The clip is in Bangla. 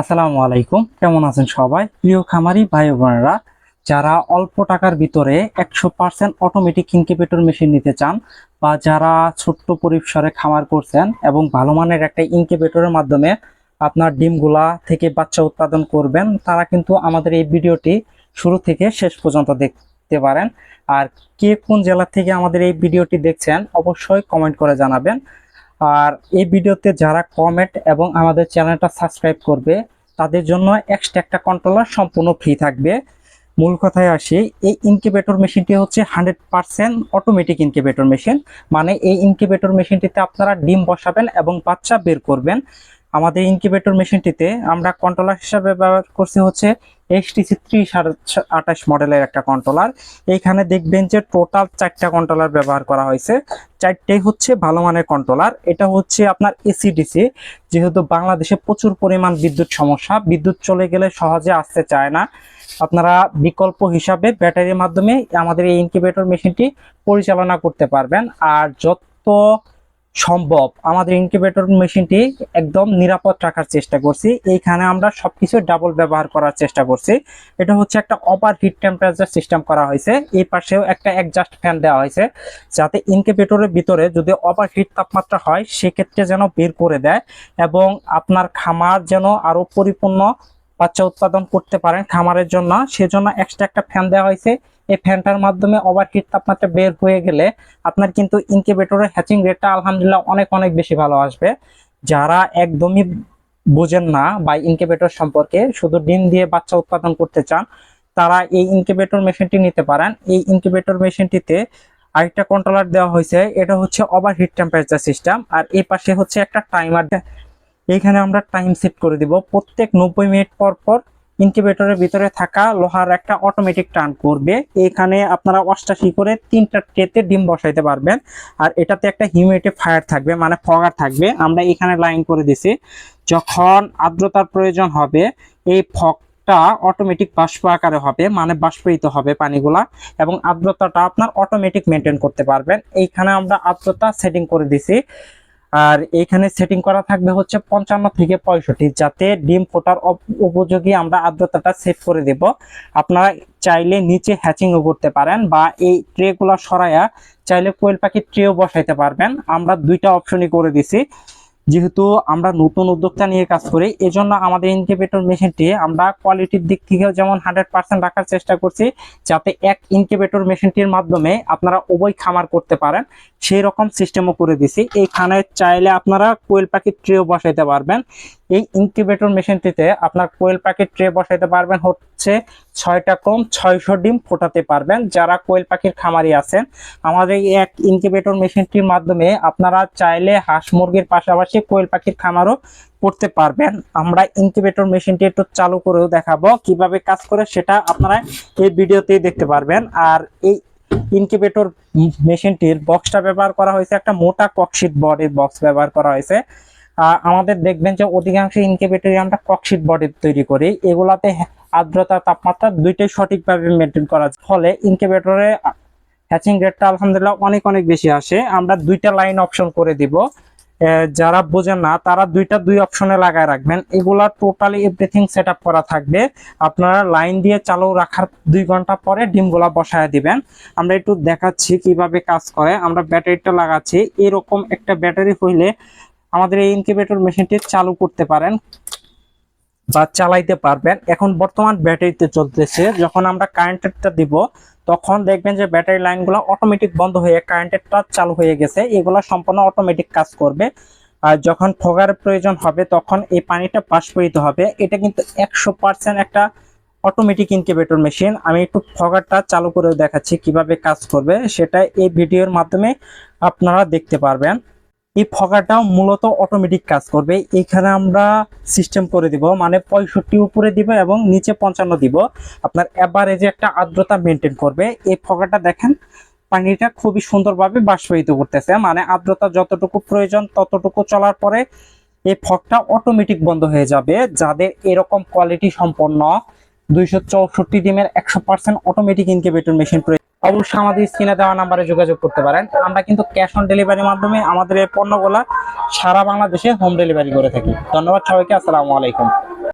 আসসালামু আলাইকুম। কেমন আছেন সবাই? প্রিয় খামারি ভাই বোনেরা, যারা অল্প টাকার ভিতরে একশো পার্সেন্ট অটোমেটিক ইনকিউবেটর মেশিন নিতে চান বা যারা ছোট্ট পরিসরে খামার করছেন এবং ভালো মানের একটা ইনকিউবেটরের মাধ্যমে আপনার ডিমগুলা থেকে বাচ্চা উৎপাদন করবেন, তারা কিন্তু আমাদের এই ভিডিওটি শুরু থেকে শেষ পর্যন্ত দেখতে পারেন। আর কে কোন জেলা থেকে আমাদের এই ভিডিওটি দেখছেন, অবশ্যই কমেন্ট করে জানাবেন। আর এই ভিডিওতে যারা কমেন্ট এবং আমাদের চ্যানেলটা সাবস্ক্রাইব করবে, তাদের জন্য এক্সট্রা একটা কন্ট্রোলার সম্পূর্ণ ফ্রি থাকবে। মূল কথায় আসি, এই ইনকিউবেটর মেশিনটি হচ্ছে hundred percent automatic incubator machine মানে এই ইনকিউবেটর মেশিনটিতে আপনারা ডিম বসাবেন এবং বাচ্চা বের করবেন। আমাদের ইনকিউবেটর মেশিনটিতে আমরা কন্ট্রোলার হিসাবে ব্যবহার করছি হচ্ছে এইচটিসি ত্রিশ আঠাশ মডেলের একটা কন্ট্রোলার এইখানে দেখবেন যে টোটাল চারটা কন্ট্রোলার ব্যবহার করা হয়েছে। চারটেই হচ্ছে ভালো মানের কন্ট্রোলার এটা হচ্ছে আপনার এসিডিসি যেহেতু বাংলাদেশে প্রচুর পরিমাণ বিদ্যুৎ সমস্যা, বিদ্যুৎ চলে গেলে সহজে আসতে চায় না। আপনারা বিকল্প হিসাবে ব্যাটারির মাধ্যমে আমাদের এই ইনকিউবেটর মেশিনটি পরিচালনা করতে পারবেন। আর যত সম্ভব। আমাদের ইনকিউবেটর মেশিনটি একদম নিরাপদ রাখার চেষ্টা করছি। এইখানে আমরা সবকিছু ডাবল ব্যবহার করার চেষ্টা করছি। এটা হচ্ছে একটা অপার হিট টেম্পারেচার সিস্টেম করা হয়েছে। এই পাশেও একটা অ্যাডজাস্ট ফ্যান দেওয়া হয়েছে, যাতে ইনকিউবেটরের ভিতরে যদি অপার হিট তাপমাত্রা হয়, সেক্ষেত্রে যেন বের করে দেয় এবং আপনার খামার যেন আরও পরিপূর্ণ বাচ্চা উৎপাদন করতে পারেন খামারের জন্য। সেজন্য এক্সট্রা একটা ফ্যান দেওয়া হয়েছে। এই ফ্যানটার মাধ্যমে ওভার হিট তাপমাত্রা বের হয়ে গেলে আপনার কিন্তু ইনকিউবেটরের হ্যাচিং রেটটা আলহামদুলিল্লাহ অনেক অনেক বেশি ভালো আসবে। যারা একদমই বোঝেন না বা ইনকিউবেটর সম্পর্কে, শুধু ডিম দিয়ে বাচ্চা উৎপাদন করতে চান, তারা এই ইনকিউবেটর মেশিনটি নিতে পারেন। এই ইনকিউবেটর মেশিনটিতে আরেকটা কন্ট্রোলার দেওয়া হয়েছে। এটা হচ্ছে ওভার হিট টেম্পারেচার সিস্টেম আর এই পাশে হচ্ছে একটা টাইমার এইখানে আমরা টাইম সেট করে দিব। প্রত্যেক নব্বই মিনিট পর পর ইনকিউবেটরের ভিতরে থাকা লোহার একটা অটোমেটিক টার্ন করবে এখানে আপনারা অষ্টাশি করে তিনটা ট্রেতে ডিম বসাইতে পারবেন। আর এটাতে একটা হিউমিডিটি ফায়ার থাকবে মানে ফগার থাকবে। আমরা এখানে লাইন করে দিছি। যখন আর্দ্রতার প্রয়োজন হবে, এই ফগটা অটোমেটিক বাষ্প আকারে হবে মানে বাষ্পীত হবে পানিগুলা। এবং আর্দ্রতাটা আপনার অটোমেটিক মেনটেন করতে পারবেন। এইখানে আমরা আর্দ্রতা সেটিং করে দিছি। আর এইখানে সেটিং করা থাকবে হচ্ছে পঞ্চান্ন থেকে পঁয়ষট্টি, যাতে ডিম ফোটার উপযোগী আমরা আর্দ্রতাটা সেট করে দেব। আপনারা চাইলে নিচে হ্যাচিংও করতে পারেন বা এই ট্রেগুলো সরাইয়া চাইলে কোয়েল পাখির ট্রেও বসাইতে পারবেন। আমরা দুইটা অপশনই করে দিছি। যেহেতু আমরা নতুন উদ্যোক্তা নিয়ে কাজ করি, এজন্য আমাদের ইনকিউবেটর মেশিনটি আমরা কোয়ালিটির দিক থেকেও যেমন হান্ড্রেড পার্সেন্ট রাখার চেষ্টা করছি, যাতে এক ইনকিউবেটর মেশিনটির মাধ্যমে আপনারা উভয় খামার করতে পারেন সেই রকম সিস্টেমও করে দিছি। এইখানে চাইলে আপনারা কোয়েল পাখির ট্রেও বসাইতে পারবেন। এই ইনকিউবেটর মেশিনটিতে আপনার কোয়েল পাখির ট্রে বসাইতে পারবেন হচ্ছে ছয়টা কম, ছয়শো ডিম ফোটাতে পারবেন। যারা কোয়েল পাখির খামারি আছেন, আমাদের এক ইনকিউবেটর মেশিনটির মাধ্যমে আপনারা চাইলে হাঁস মুরগির পাশাপাশি কোয়েল পাখির খামারও করতে পারবেন। আমরা ইনকিউবেটর মেশিনটি একটু চালু করেও দেখাবো কীভাবে কাজ করে, সেটা আপনারা এই ভিডিওতেই দেখতে পারবেন। আর এই ইনকিউবেটর মেশিনটির বক্সটা ব্যবহার করা হয়েছে একটা মোটা ককশিট বডির বক্স ব্যবহার করা হয়েছে। আমাদের দেখবেন যে অধিকাংশ ইনকিউবেটরে আমরা ককশিট বডি তৈরি করি। এগুলাতে আর্দ্রতা তাপমাত্রা দুইটাই সঠিকভাবে মেনটেন করা। ফলে ইনকিউবেটরে হ্যাচিং রেটটা আলহামদুলিল্লাহ অনেক অনেক বেশি আসে। আমরা দুইটা লাইন অপশন করে দিব। যারা বোঝেন না, তারা দুইটা, দুই অপশনে লাগায় রাখবেন। এগুলা টোটালি এভরিথিং সেট করা থাকবে। আপনারা লাইন দিয়ে চালু রাখার দুই ঘণ্টা পরে ডিমগুলা বসায় দিবেন। আমরা একটু দেখাচ্ছি কীভাবে কাজ করে। আমরা ব্যাটারিটা লাগাচ্ছি। এরকম একটা ব্যাটারি হইলে আমাদের এই ইনকিউবেটর মেশিনটি চালু করতে পারেন। বা চালাইতে পারবেন। এখন বর্তমান ব্যাটারিতে চলতেছে। যখন আমরা কারেন্টেরটা দিব, তখন দেখবেন যে ব্যাটারি লাইনগুলো অটোমেটিক বন্ধ হয়ে কারেন্টেরটা চালু হয়ে গেছে। এগুলো সম্পূর্ণ অটোমেটিক কাজ করবে। আর যখন ফোগার প্রয়োজন হবে, তখন এই পানিটা বাষ্পীত হবে। এটা কিন্তু একশো পার্সেন্ট একটা অটোমেটিক ইনকিউবেটর মেশিন আমি একটু ফগারটা চালু করে দেখাচ্ছি কীভাবে কাজ করবে। সেটা এই ভিডিওর মাধ্যমে আপনারা দেখতে পারবেন। এই ফগারটাও মূলত অটোমেটিক কাজ করবে। এখানে আমরা সিস্টেম করে দিব মানে পঁয়ষট্টি উপরে দিব এবং নিচে পঞ্চান্ন দিব। আপনার অ্যাভারেজে একটা আর্দ্রতা মেনটেন করবে। এই ফগারটা দেখেন, পানিটা খুবই সুন্দরভাবে বাষ্পায়িত করতেছে মানে আর্দ্রতা যতটুকু প্রয়োজন ততটুকু চলার পরে এই ফগটা অটোমেটিক বন্ধ হয়ে যাবে, যাদের এরকম কোয়ালিটি সম্পন্ন দুইশো চৌষট্টি ডিমের একশো পার্সেন্ট অটোমেটিক ইনকিউবেটর মেশিন অবশ্যই আমাদের স্ক্রিনে দেওয়া নাম্বারে যোগাযোগ করতে পারেন। আমরা কিন্তু ক্যাশ অন ডেলিভারির মাধ্যমে আমাদের এই পণ্যগুলা সারা বাংলাদেশে হোম ডেলিভারি করে থাকি। ধন্যবাদ সবাইকে, আসসালামু আলাইকুম।